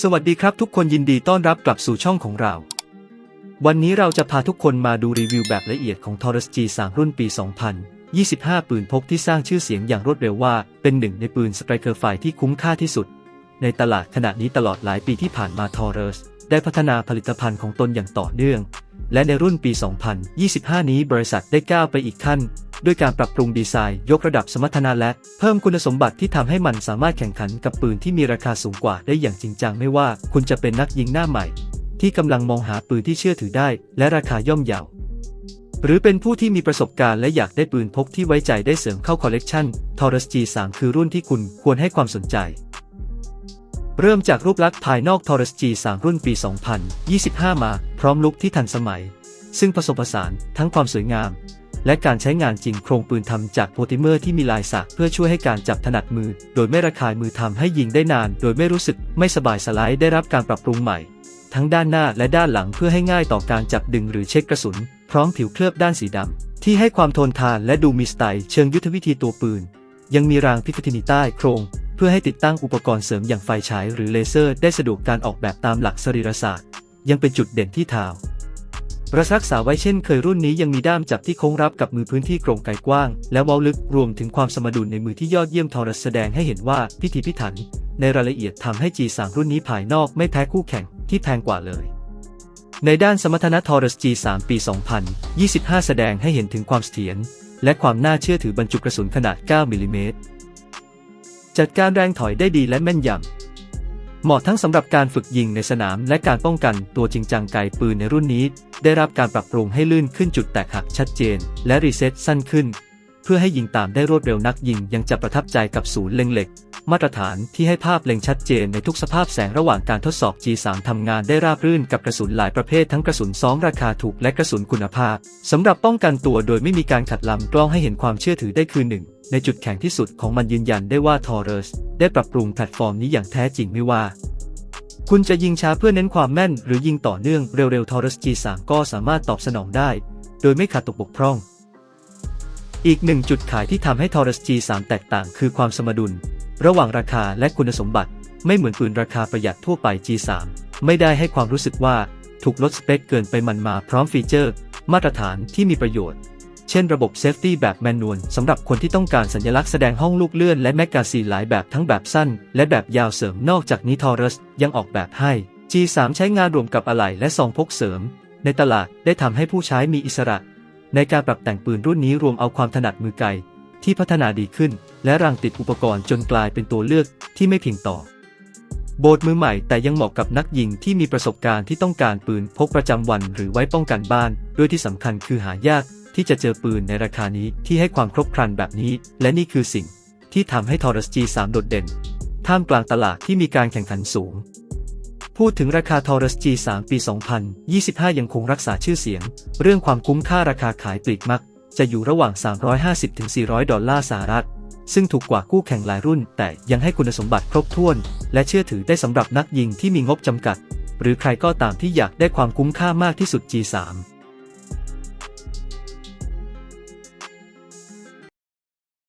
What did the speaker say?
สวัสดีครับทุกคนยินดีต้อนรับกลับสู่ช่องของเรา วันนี้เราจะพาทุกคนมาดูรีวิวแบบละเอียดของ Taurus G3 รุ่นปี 2025 ปืนพกที่สร้างชื่อเสียงอย่างรวดเร็วว่าเป็นหนึ่งในปืนสไตรเกอร์ไฟที่คุ้มค่าที่สุด ในตลาดขณะนี้ตลอดหลายปีที่ผ่านมา Taurus ได้พัฒนาผลิตภัณฑ์ของตนอย่างต่อเนื่อง และในรุ่นปี 2025 นี้บริษัทได้ก้าวไปอีกขั้น ด้วยการปรับปรุงดีไซน์ยกระดับสมรรถนะและ เพิ่มคุณสมบัติที่ทำให้มันสามารถแข่งขันกับปืนที่มีราคาสูงกว่าได้อย่างจริงจังไม่ว่าคุณจะเป็นนักยิงหน้าใหม่ ที่กำลังมองหาปืนที่เชื่อถือได้ และราคาย่อมเยาหรือเป็นผู้ที่มีประสบการณ์และอยากได้ปืนพกที่ไว้ใจได้เสริมเข้าคอลเลกชัน Taurus G3 คือรุ่นที่คุณควรให้ความสนใจ เริ่มจากรูปลักษณ์ภายนอก Taurus G3 รุ่นปี 2025 มา พร้อมลุคที่ทันสมัย ซึ่งผสมผสานทั้งความสวยงาม และการใช้งานจริงโครงปืนทำจากโพลิเมอร์ที่มีลายสักเพื่อช่วยให้การจับถนัดมือ โดยไม่ระคายมือทำให้ยิงได้นาน โดยไม่รู้สึกไม่สบายสไลด์ได้รับการปรับปรุงใหม่ ทั้งด้านหน้าและด้านหลังเพื่อให้ง่ายต่อการจับดึงหรือเช็คกระสุน พร้อมผิวเคลือบด้านสีดำที่ให้ความทนทานและดูมีสไตล์เชิงยุทธวิธีตัวปืน ยังมีรางพิคทินีใต้โครงเพื่อให้ติดตั้งอุปกรณ์เสริมอย่างไฟฉายหรือเลเซอร์ได้สะดวกการออกแบบตามหลักสรีรศาสตร์ ยังเป็นจุดเด่นที่เท้ารักษาไว้เช่นเคยรุ่นนี้ยังมีด้ามจับที่โค้งรับกับมือพื้นที่โกร่งไกลกว้าง และเว้าลึกรวมถึงความสมดุลในมือที่ยอดเยี่ยมทอรัสแสดงให้เห็นว่าพิถีพิถัน ในรายละเอียดทำให้ G3 รุ่นนี้ภายนอกไม่แพ้คู่แข่งที่แพงกว่าเลย ในด้านสมรรถนะทอรัส G3 ปี 2025 แสดงให้เห็นถึงความเสถียรและความน่าเชื่อถือบรรจุกระสุนขนาด 9 มิลลิเมตรจัดการแรงถอยได้ดีและแม่นยำ เหมาะทั้งสำหรับการฝึกยิงในสนามและการป้องกันตัวจริงจังไกลปืนในรุ่นนี้ ได้รับการปรับปรุงให้ลื่นขึ้นจุดแตกหักชัดเจน และรีเซ็ตสั้นขึ้น เพื่อให้ยิงตามได้รวดเร็วนักยิงยังจะประทับใจกับศูนย์เล็งเหล็ก มาตรฐานที่ให้ภาพเล็งชัดเจนในทุกสภาพแสงระหว่างการทดสอบ G3 ทำงานได้ราบรื่นกับกระสุนหลายประเภททั้งกระสุนซ้อมราคาถูกและกระสุนคุณภาพสำหรับป้องกันตัวโดยไม่มีการขัดลำกล้องให้เห็นความเชื่อถือได้คือหนึ่งในจุดแข็งที่สุดของมันยืนยันได้ว่า Taurus ได้ปรับปรุงแพลตฟอร์มนี้อย่างแท้จริงไม่ว่าคุณจะยิงช้าเพื่อเน้นความแม่น หรือยิงต่อเนื่องเร็วๆ Taurus G3 ก็สามารถตอบสนองได้ โดยไม่ขาดตกบกพร่อง อีกหนึ่งจุดขายที่ทำให้ Taurus G3 แตกต่างคือความสมดุล ระหว่างราคาและคุณสมบัติ ไม่เหมือนปืนราคาประหยัดทั่วไป G3 ไม่ได้ให้ความรู้สึกว่าถูกลดสเปคเกินไปมันมาพร้อมฟีเจอร์ มาตรฐานที่มีประโยชน์ เช่นระบบเซฟตี้แบบแมนนวลสำหรับคนที่ต้องการสัญลักษณ์แสดงห้องลูกเลื่อนและแมกกาซีนหลายแบบทั้งแบบสั้น และแบบยาวเสริมนอกจากนี้ทอรัสยังออกแบบให้ G3 ใช้งานรวมกับอะไหล่และซองพกเสริม ในตลาดได้ทำให้ผู้ใช้มีอิสระ ในการปรับแต่งปืนรุ่นนี้รวมเอาความถนัดมือไกล ที่พัฒนาดีขึ้น และรังติดอุปกรณ์จนกลายเป็นตัวเลือกที่ไม่เพียงต่อ โบสมือใหม่แต่ยังเหมาะกับนักยิงที่มีประสบการณ์ที่ต้องการปืนพกประจำวัน หรือไว้ป้องกันบ้าน ด้วยที่สำคัญคือหายากที่จะเจอปืนในราคานี้ที่ให้ความครบครันแบบนี้ และนี่คือสิ่งที่ทำให้ทอรัส G3 โดดเด่น ท่ามกลางตลาดที่มีการแข่งขันสูง พูดถึงราคาทอรัส G3 ปี 2025 ยังคงรักษาชื่อเสียง เรื่องความคุ้มค่าราคาขายปลีกมัก จะอยู่ระหว่าง 350-400 ดอลลาร์สหรัฐ ซึ่งถูกกว่าคู่แข่งหลายรุ่น แต่ยังให้คุณสมบัติครบถ้วน และเชื่อถือได้สำหรับนักยิงที่มีงบจำกัด หรือใครก็ตามที่อยากได้ความคุ้มค่ามากที่สุด G3